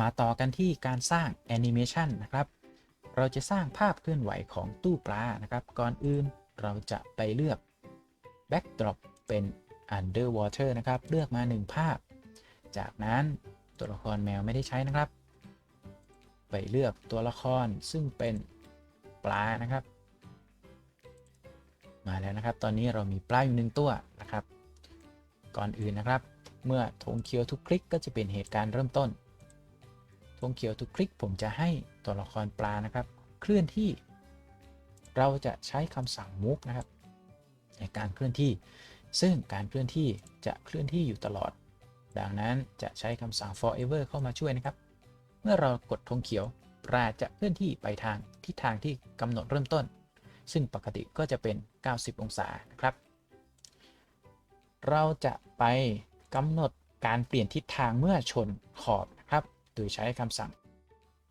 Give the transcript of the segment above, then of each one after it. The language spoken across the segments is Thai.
มาต่อกันที่การสร้างแอนิเมชันนะครับ เราจะสร้างภาพเคลื่อนไหวของตู้ปลานะครับ ก่อนอื่นเราจะไปเลือก backdrop เป็น underwater นะครับ เลือกมา 1 ภาพ จากนั้นตัวละครแมวไม่ได้ใช้นะครับ ไปเลือกตัวละครซึ่งเป็นปลานะครับ มาแล้วนะครับ ตอนนี้เรามีปลาอยู่หนึ่งตัวนะครับ ก่อนอื่นนะครับ เมื่อธงเขียวทุกคลิกก็จะเป็นเหตุการณ์เริ่มต้น ธงเขียวทุกคลิกผมจะให้ตัวละครปลานะครับ เคลื่อนที่เราจะใช้คำสั่ง move นะครับ ในการเคลื่อนที่ ซึ่งการเคลื่อนที่จะเคลื่อนที่อยู่ตลอด ดังนั้นจะใช้คำสั่ง forever เข้ามาช่วยนะครับ เมื่อเรากดธงเขียวปลาจะเคลื่อนที่ไปทางทิศทางที่กำหนดเริ่มต้น ซึ่งปกติก็จะเป็น 90 องศานะครับ เราจะไปกำหนดการเปลี่ยนทิศทางเมื่อชนขอบ ครับโดยใช้คำสั่ง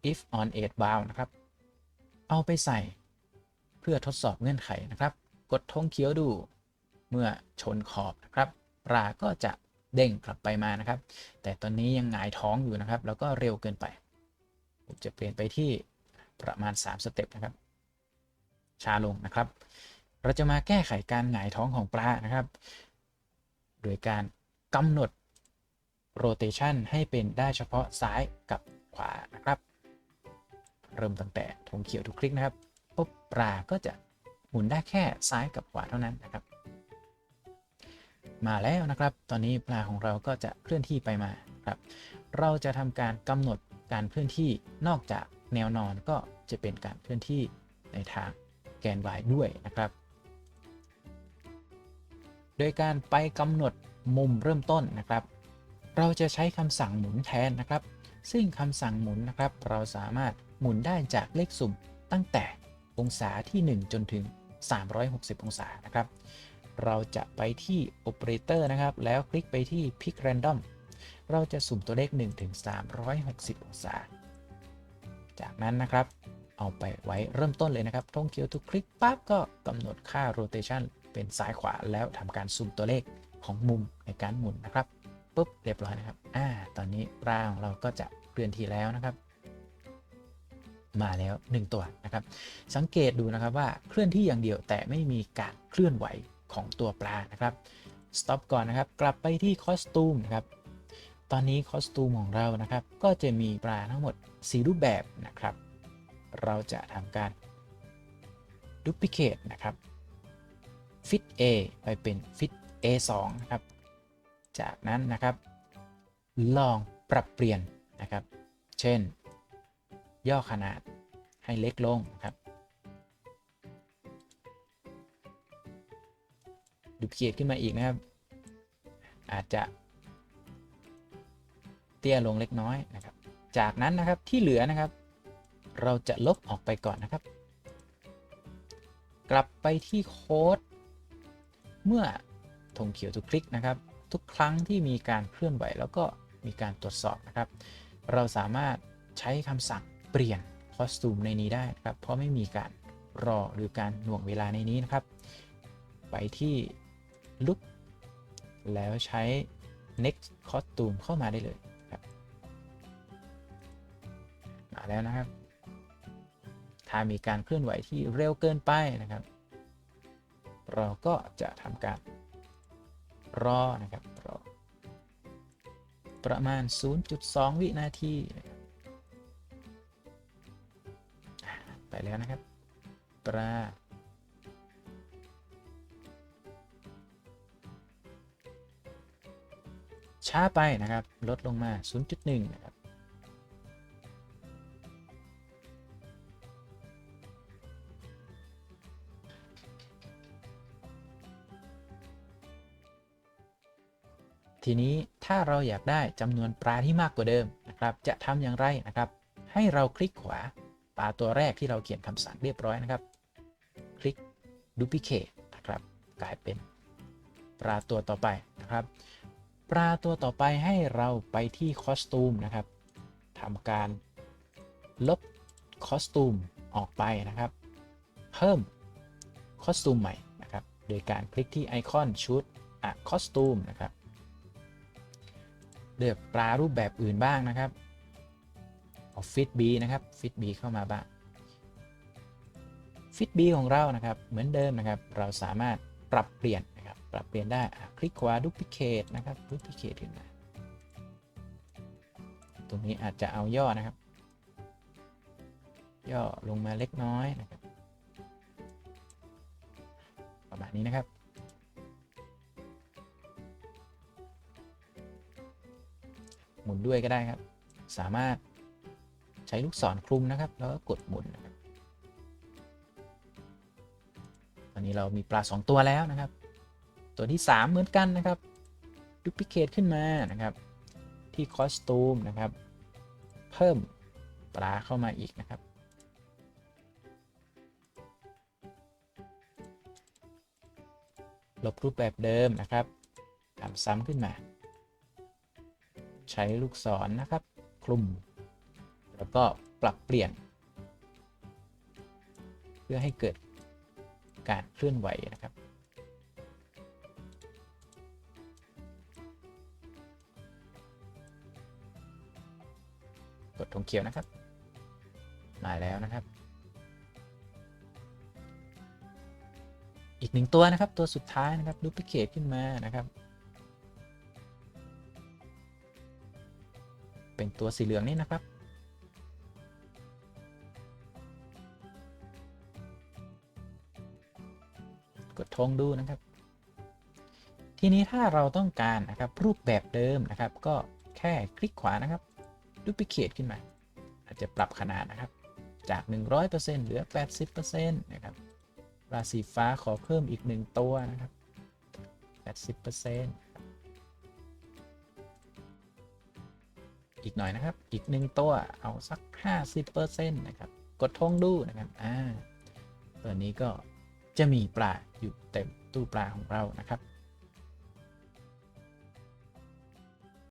if on edge bound นะครับ เอาไปใส่เพื่อทดสอบเงื่อนไขนะครับ กดธงเขียวดูเมื่อชนขอบนะครับปลาก็จะเด้งกลับไปมานะครับ แต่ตอนนี้ยังหงายท้องอยู่นะครับ แล้วก็เร็วเกินไปผมจะเปลี่ยนไปที่ประมาณ 3 สเต็ปนะครับช้าลงนะครับ เราจะมาแก้ไขการหงายท้องของปลานะครับ โดยการกำหนด rotation ให้เป็นได้เฉพาะซ้ายกับขวานะครับ เริ่มตั้งแต่ธงเขียวทุกคลิกนะครับปุ๊บปลาก็จะหมุนได้แค่ซ้ายกับขวาเท่านั้นนะครับ มาแล้วนะครับ ตอนนี้ปลาของเราก็จะเคลื่อนที่ไปมาครับ เราจะทำการกำหนดการเคลื่อนที่นอกจากแนวนอนก็จะเป็นการเคลื่อนที่ในทางแกน y ด้วยนะครับ โดยการไปกำหนดมุมเริ่มต้นนะครับ เราจะใช้คำสั่งหมุนแทนนะครับ ซึ่งคำสั่งหมุนนะครับ เราสามารถหมุนได้จากเลขสุ่มตั้งแต่องศาที่ 1 จนถึง 360 องศานะครับ เราจะไปที่ Operator นะครับ แล้วคลิกไปที่ Pick Random เราจะสุ่มตัวเลข 1 ถึง 360 องศา จากนั้นนะครับ เอาไปไว้เริ่มต้นเลยนะครับธงเขียวทุกคลิกปั๊บก็กำหนดค่า rotation เป็นซ้ายขวาแล้วทำการสุ่มตัวเลขของมุมในการหมุนนะครับ ปุ๊บเรียบร้อยนะครับอ่าตอนนี้ปลาของเราก็จะเคลื่อนที่แล้วนะครับ มาแล้ว 1 ตัวนะครับ สังเกตดูนะครับว่าเคลื่อนที่อย่างเดียวแต่ไม่มีการเคลื่อนไหวของตัวปลานะครับ stop ก่อนนะครับกลับไปที่คอสตูมนะครับตอนนี้คอสตูมของเรานะครับ ก็จะมีปลาทั้งหมด 4 รูปแบบนะครับ เราจะทำการ duplicate นะครับ fit A ไปเป็น fit A2 นะครับ จากนั้นนะครับ ลองปรับเปลี่ยนนะครับ เช่น ย่อขนาดให้เล็กลงนะครับดูเกียดขึ้นมาอีกนะครับ อาจจะ เตี้ยลงเล็กน้อยนะครับ จากนั้นนะครับที่เหลือนะครับ เราจะลบออกไปก่อนนะครับ กลับไปที่โค้ด เมื่อธงเขียวทุกคลิกนะครับ ทุกครั้งที่มีการเคลื่อนไหวแล้วก็มีการตรวจสอบนะครับ เราสามารถใช้คำสั่งเปลี่ยนคอสตูมในนี้ได้ครับเพราะไม่มีการรอหรือการหน่วงเวลาในนี้นะครับ ไปที่ look แล้วใช้ next costume เข้ามาได้เลยครับมาแล้วนะครับ ถ้ามีการเคลื่อนไหวที่เร็วเกินไปนะครับ เราก็จะทำการ รอนะครับรอประมาณ 0.2 วินาที ไปแล้วนะครับ ปลาช้าไปนะครับ ลดลงมา 0.1นะครับ ทีนี้ถ้าเราอยากได้จำนวนปลาที่มากกว่าเดิมนะครับ จะทำอย่างไรนะครับ ให้เราคลิกขวาปลาตัวแรกที่เราเขียนคำสั่งเรียบร้อยนะครับ คลิก duplicate นะครับ กลายเป็นปลาตัวต่อไปนะครับ ปลาตัวต่อไปให้เราไปที่คอสตูมนะครับทำการลบคอสตูมออกไปนะครับ เพิ่มคอสตูมใหม่นะครับ โดยการคลิกที่ไอคอนชุดอะคอสตูมนะครับ เลือกปลารูปแบบอื่นบ้างนะครับเอาฟิตบีนะครับฟิตบีเข้ามาบ้างฟิตบีของเรานะครับ เหมือนเดิมนะครับ เราสามารถปรับเปลี่ยนนะครับ ปรับเปลี่ยนได้คลิกขวาดูพิเคทนะครับดูพิเคทขึ้นมาตรงนี้อาจจะเอาย่อนะครับ ย่อลงมาเล็กน้อยนะครับประมาณนี้นะครับ หมุนด้วยก็ได้ครับ สามารถใช้ลูกศรคลุมนะครับ แล้วก็กดหมุนนะครับตอนนี้เรามีปลา 2 ตัวแล้วนะครับ ตัวที่ 3 เหมือนกันนะครับดูพิเคทขึ้นมานะครับ ที่คอสตูมนะครับ เพิ่มปลาเข้ามาอีกนะครับลบรูปแบบเดิมนะครับทำซ้ำขึ้นมา ใช้ลูกศรนนะครับ คลุม แล้วก็ปรับเปลี่ยน เพื่อให้เกิดการเคลื่อนไหวนะครับ กดธงเขียวนะครับ มาแล้วนะครับ อีกหนึ่งตัวนะครับ ตัวสุดท้ายนะครับดูพิเคทขึ้นมานะครับ เป็นตัวสีเหลืองนี่นะครับ กดทงดูนะครับ ทีนี้ถ้าเราต้องการนะครับรูปแบบเดิมนะครับ ก็แค่คลิกขวานะครับดูพิเคทขึ้นมา อาจจะปรับขนาดนะครับ จาก 100%เหลือ 80%นะครับราสีฟ้าขอเพิ่มอีก 1 ตัวนะครับ 80% อีกหน่อยนะครับ อีก1ตัวเอาสัก 50%นะครับ กดทงดูนะครับอ่าตัวนี้ก็จะมีปลาอยู่เต็มตู้ปลาของเรานะครับ